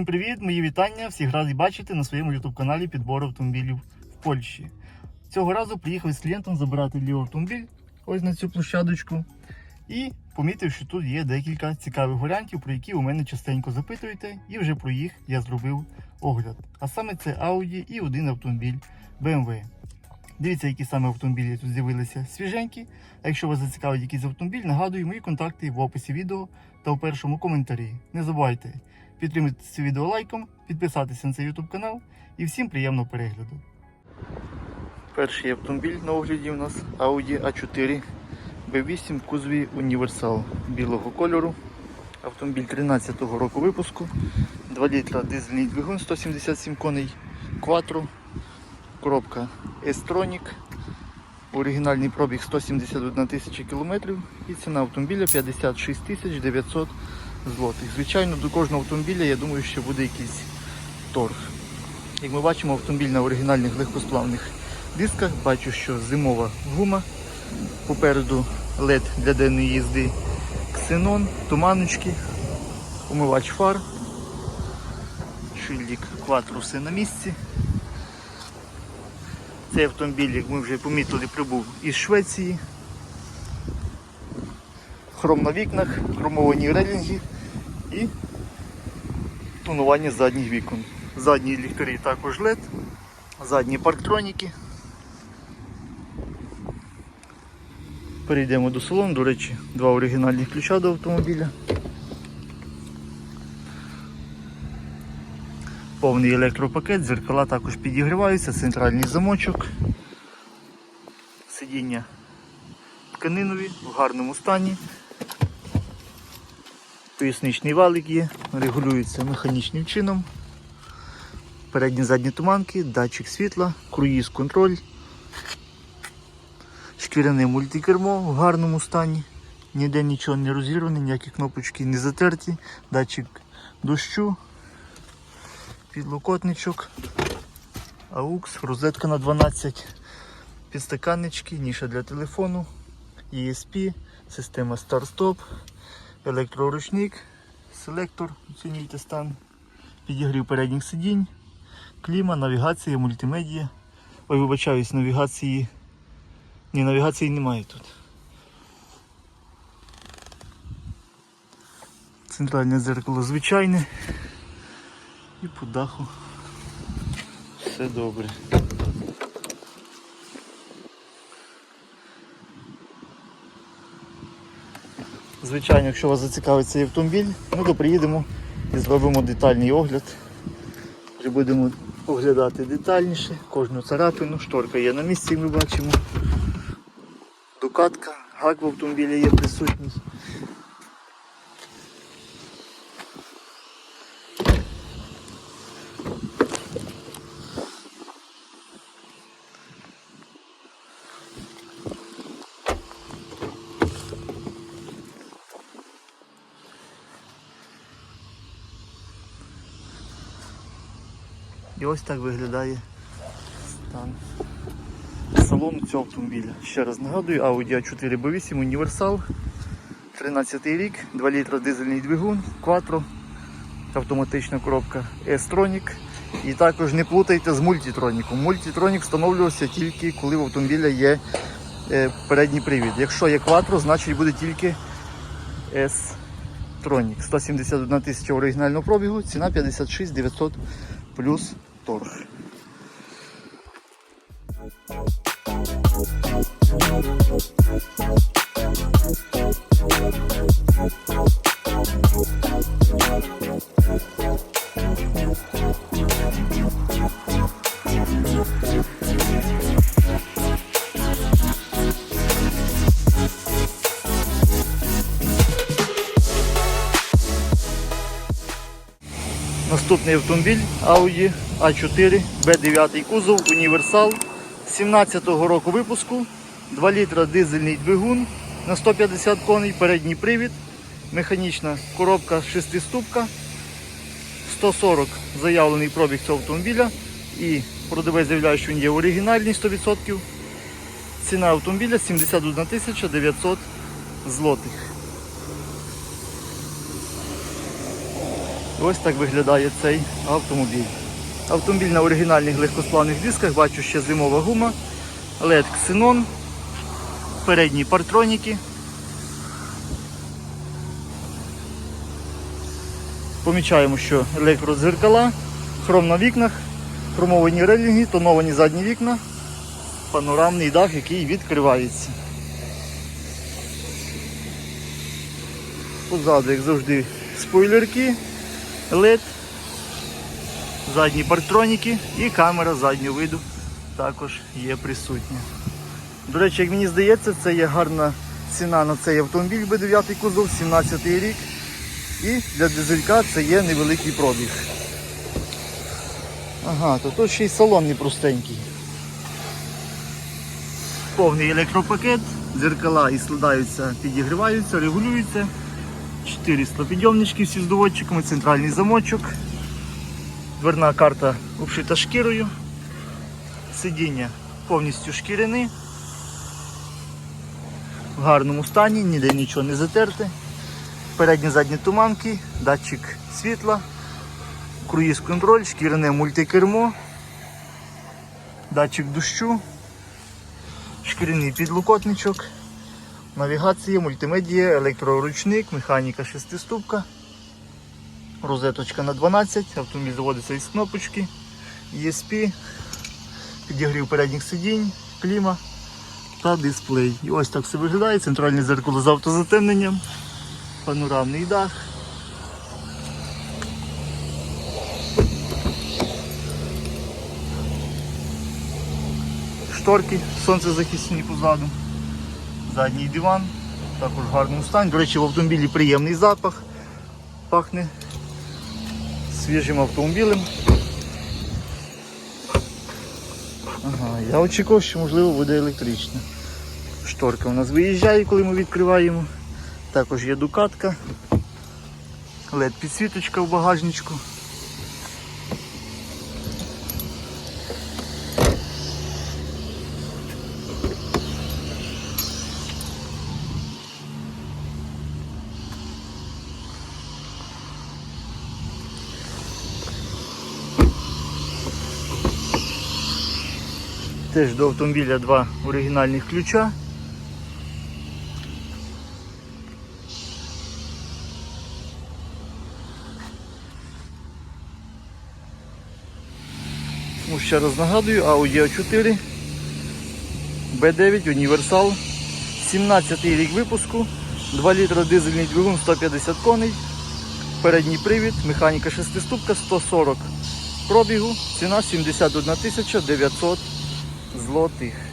Всім привіт! Мої вітання! Всіх раді бачити на своєму youtube каналі підбору автомобілів в Польщі. Цього разу приїхав з клієнтом забирати лівий автомобіль ось на цю площадочку. І помітив, що тут є декілька цікавих варіантів, про які у мене частенько запитуєте, і вже про їх я зробив огляд. А саме це Audi і один автомобіль BMW. Дивіться, які саме автомобілі тут з'явилися свіженькі. А якщо вас зацікавить якийсь автомобіль, нагадую мої контакти в описі відео та у першому коментарі. Не забувайте підтримати це відео лайком, підписатися на цей YouTube канал і всім приємного перегляду. Перший автомобіль на огляді у нас Audi A4 B8 в кузові Універсал білого кольору. Автомобіль 13-го року випуску. 2 літра дизельний двигун 177 коней, Quattro, коробка S-Tronic, оригінальний пробіг 171 тисяча кілометрів і ціна автомобіля 56 тисяч 900 злотих. Звичайно, до кожного автомобіля, я думаю, що буде якийсь торг. Як ми бачимо, автомобіль на оригінальних легкосплавних дисках. Бачу, що зимова гума. Попереду LED для денної їзди, ксенон, туманочки, умивач фар, шильдик кватру все на місці. Цей автомобіль, як ми вже помітили, прибув із Швеції. Хром на вікнах, хромовані релінги і тонування задніх вікон. Задні ліхтарі також LED, задні парктроніки. Перейдемо до салону, до речі, два оригінальних ключа до автомобіля. Повний електропакет, дзеркала також підігріваються, центральний замочок, сидіння тканинові в гарному стані. Поясничний валик є, регулюється механічним чином. Передні задні туманки, датчик світла, круїз контроль, шкіряне мультикермо в гарному стані. Ніде нічого не розірване, ніякі кнопочки не затерті, датчик дощу, підлокотничок, AUX, розетка на 12, підстаканнички, ніша для телефону, ESP, система старт-стоп, електроручник, селектор, оцінюйте стан, підігрів передніх сидінь, кліма, навігація, мультимедія. Ой, вибачаюсь, навігації. Ні, навігації немає тут. Центральне дзеркало звичайне. І по даху все добре. Звичайно, якщо вас зацікавить цей автомобіль, ми то приїдемо і зробимо детальний огляд. Вже будемо оглядати детальніше, кожну царапину, шторка є на місці, ми бачимо. Докатка, гак в автомобілі є присутній. І ось так виглядає стан салону цього автомобіля. Ще раз нагадую, Audi A4 B8 Універсал. 13 рік, 2 літра дизельний двигун, Quattro, автоматична коробка S-Tronic. І також не плутайте з мультитроніком. Мультитронік встановлювався тільки коли в автомобіля є е, передній привід. Якщо є Quattro, значить буде тільки S-Tronic. 171 тисяча оригінального пробігу, ціна 56 900 плюс торг. Наступний автомобіль Audi A4 B9 кузов, універсал 17-го року випуску, 2 літра дизельний двигун на 150 коней, передній привід, механічна коробка 6-ступка, 140 заявлений пробіг цього автомобіля і продавець заявляє, що він є оригінальний 100%. Ціна автомобіля 71 900 злотих. Ось так виглядає цей автомобіль. Автомобіль на оригінальних легкосплавних дисках, бачу ще зимова гума, LED Xenon, передні партроніки. Помічаємо, що електродзеркала, хром на вікнах, хромовані релінги, тоновані задні вікна, панорамний дах, який відкривається. Позаду, як завжди, спойлерки, LED, задні партроніки і камера заднього виду також є присутня. До речі, як мені здається, це є гарна ціна на цей автомобіль B9 кузов, 17 рік. І для дизелька це є невеликий пробіг. Ага, то тут ще й салон непростенький. Повний електропакет, дзеркала і складаються, підігріваються, регулюються. 400 підйомнички всі з доводчиками, центральний замочок. Дверна карта обшита шкірою. Сидіння повністю шкіряні. В гарному стані, ніде нічого не затерте. Передні задні туманки, датчик світла, круїз контроль, шкіряне мультикермо, датчик дощу, шкіряний підлокотничок, навігація, мультимедія, електроручник, механіка шестиступка, розеточка на 12, автомобіль заводиться із кнопочки, ESP, підігрів передніх сидінь, кліма та дисплей. І ось так все виглядає, центральне зеркало з автозатемненням панорамний дах. Шторки сонцезахисні позаду. Задній диван, також в гарному. До речі, в автомобілі приємний запах. Пахне свіжим автомобілем. Ага, я очікував, що можливо буде електрична. Шторка у нас виїжджає, коли ми відкриваємо. Також є дукатка, led підсвіточка в багажничку. Теж до автомобіля два оригінальних ключа. Ще раз нагадую, Audi A4 B9 Універсал. 17 рік випуску, 2 літра дизельний двигун 150 коней, передній привід, механіка шестиступка 140 пробігу, ціна 71 тисяча 900 злотих.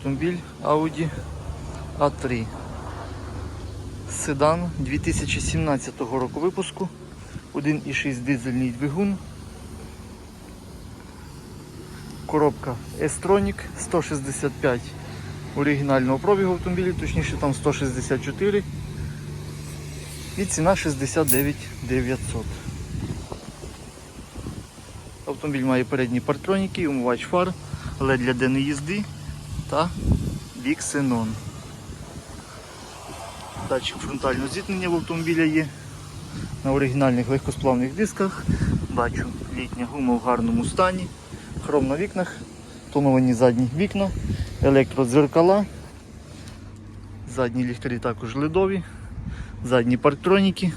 Автомобіль Audi A3. Седан 2017 року випуску. 1,6 дизельний двигун. Коробка S-Tronic 165 оригінального пробігу автомобіля, точніше там 164 і ціна 69 900. Автомобіль має передні партроніки, умивач фар, LED для денної їзди та Xenon. Датчик фронтального зіткнення в автомобіля є. На оригінальних легкосплавних дисках. Бачу літня гума в гарному стані, хром на вікнах, тоновані задні вікна, електродзеркала, задні ліхтарі також ледові, задні парктроніки.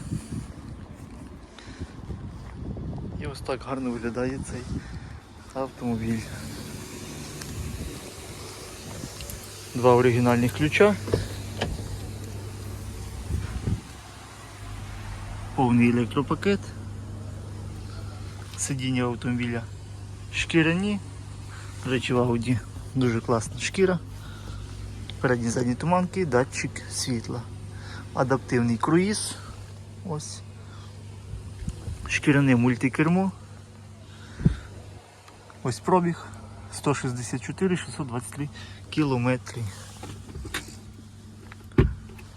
І ось так гарно виглядає цей автомобіль. Два оригінальних ключа. Повний електропакет. Сидіння автомобіля шкіряні. До речі, в Audi дуже класна шкіра. Передні задні туманки, датчик світла. Адаптивний круїз. Ось. Шкіряне мультикермо. Ось пробіг 164 623 кілометри.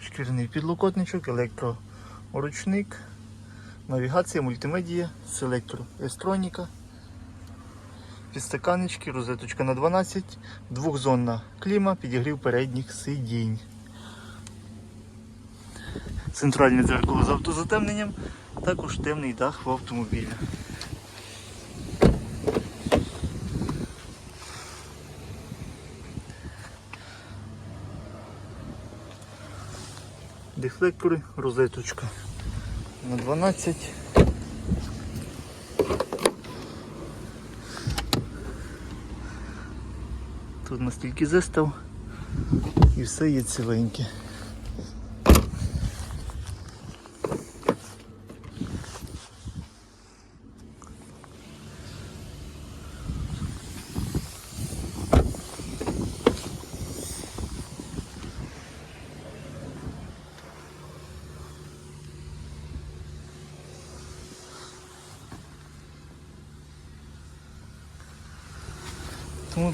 Шкіряний підлокотничок, електроручник, навігація, мультимедія, селектор естроніка, підстаканнички, розеточка на 12, двохзонна кліма, підігрів передніх сидінь. Центральне дзеркало з автозатемненням, також темний дах в автомобілі. Дефлектори, розеточка на 12. Тут настільки застав і все є ціленьке.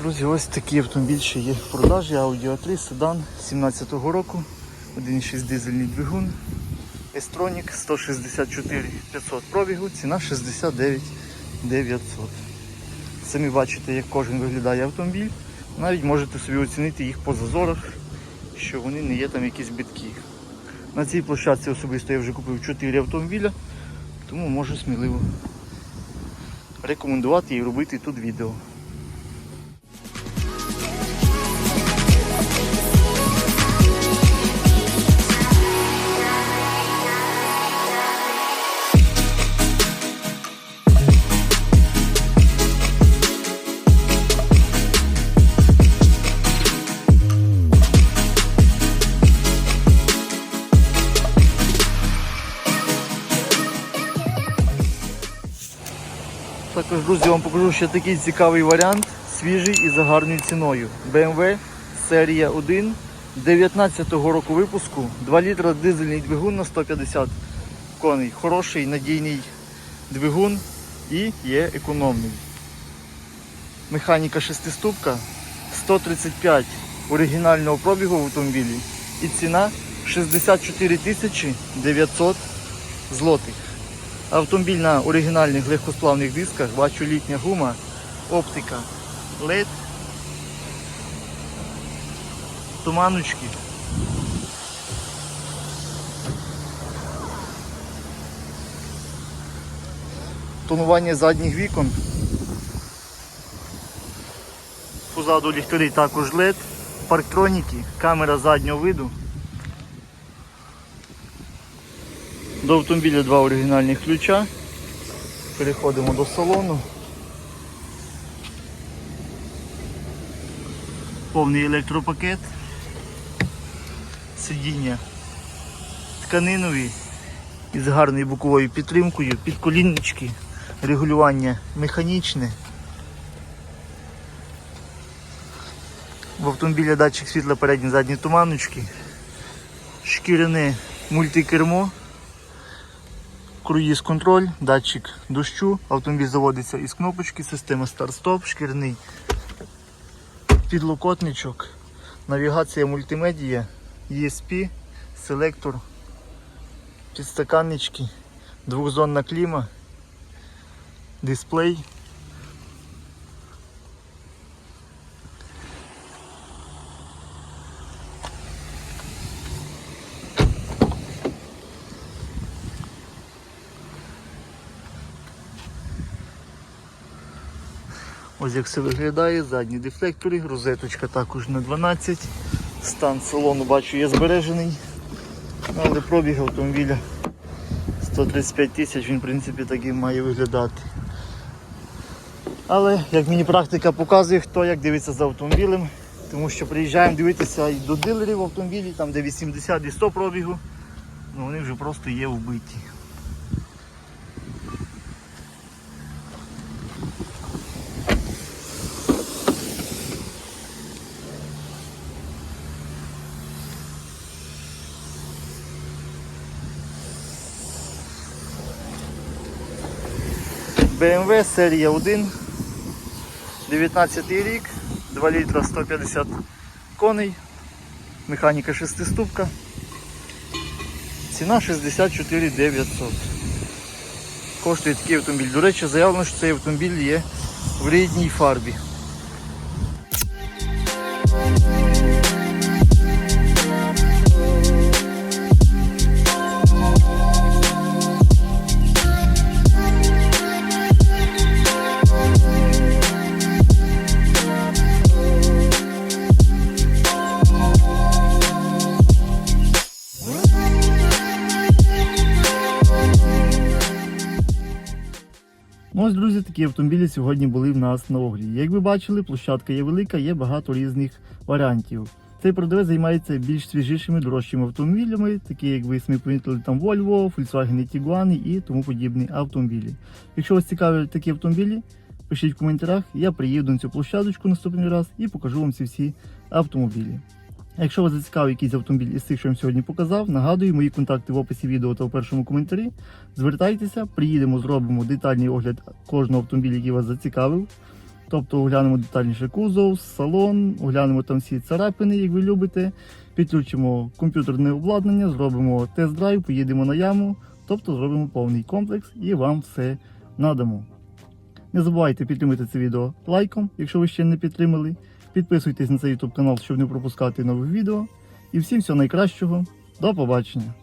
Друзі, ось такий автомобіль ще є в продажі. Audi A3 седан 17-го року, 1,6 дизельний двигун, Estronic 164 500 пробігу, ціна 69 900. Самі бачите, як кожен виглядає автомобіль. Навіть можете собі оцінити їх по зазорах, що вони не є там якісь биткі. На цій площадці особисто я вже купив 4 автомобіля, тому можу сміливо рекомендувати і робити тут відео. Також, друзі, вам покажу ще такий цікавий варіант, свіжий і за гарною ціною. BMW серія 1 19-го року випуску, 2 літра дизельний двигун на 150 коней. Хороший надійний двигун і є економний. Механіка шестиступка, 135 оригінального пробігу в автомобілі і ціна 64 тисячі 900 злотих. Автомобіль на оригінальних легкосплавних дисках, бачу літня гума, оптика, LED, туманочки. Тонування задніх вікон. Позаду ліхтарі також LED, парктроніки, камера заднього виду. До автомобіля два оригінальних ключа. Переходимо до салону. Повний електропакет. Сидіння тканинові із гарною боковою підтримкою, підколіннички, регулювання механічне. В автомобілі датчик світла передні задні туманочки, шкіряне мультикермо. Круїз контроль, датчик дощу, автомобіль заводиться із кнопочки, система старт-стоп, шкірний підлокотничок, навігація мультимедія, ESP, селектор, підстаканнички, двохзонна кліма, дисплей. Ось як все виглядає, задні дефлектори, розеточка також на 12. Стан салону бачу є збережений. Але пробіг автомобіля 135 тисяч, він в принципі так має виглядати. Але як мені практика показує, хто як дивиться за автомобілем, тому що приїжджаємо дивитися і до дилерів автомобілів, там де 80 і 100 пробігу, ну вони вже просто є вбиті. BMW серія 1, 19 рік, 2 літра 150 коней, механіка шестиступка. Ціна 64 900. Коштує такий автомобіль. До речі, заявлено, що цей автомобіль є в рідній фарбі. Такі автомобілі сьогодні були в нас на огляді. Як ви бачили, площадка є велика, є багато різних варіантів. Цей продавець займається більш свіжішими, дорожчими автомобілями, такі як ви самі помітили, там Volvo, Volkswagen Tiguan і тому подібні автомобілі. Якщо вас цікавлять такі автомобілі, пишіть в коментарях, я приїду на цю площадочку наступний раз і покажу вам ці всі автомобілі. Якщо вас зацікавив якийсь автомобіль із тих, що я вам сьогодні показав, нагадую, мої контакти в описі відео та в першому коментарі. Звертайтеся, приїдемо, зробимо детальний огляд кожного автомобіля, який вас зацікавив. Тобто оглянемо детальніше кузов, салон, оглянемо там всі царапини, як ви любите, підключимо комп'ютерне обладнання, зробимо тест-драйв, поїдемо на яму, тобто зробимо повний комплекс і вам все надамо. Не забувайте підтримати це відео лайком, якщо ви ще не підтримали. Підписуйтесь на цей YouTube канал, щоб не пропускати нових відео. І всім всього найкращого. До побачення!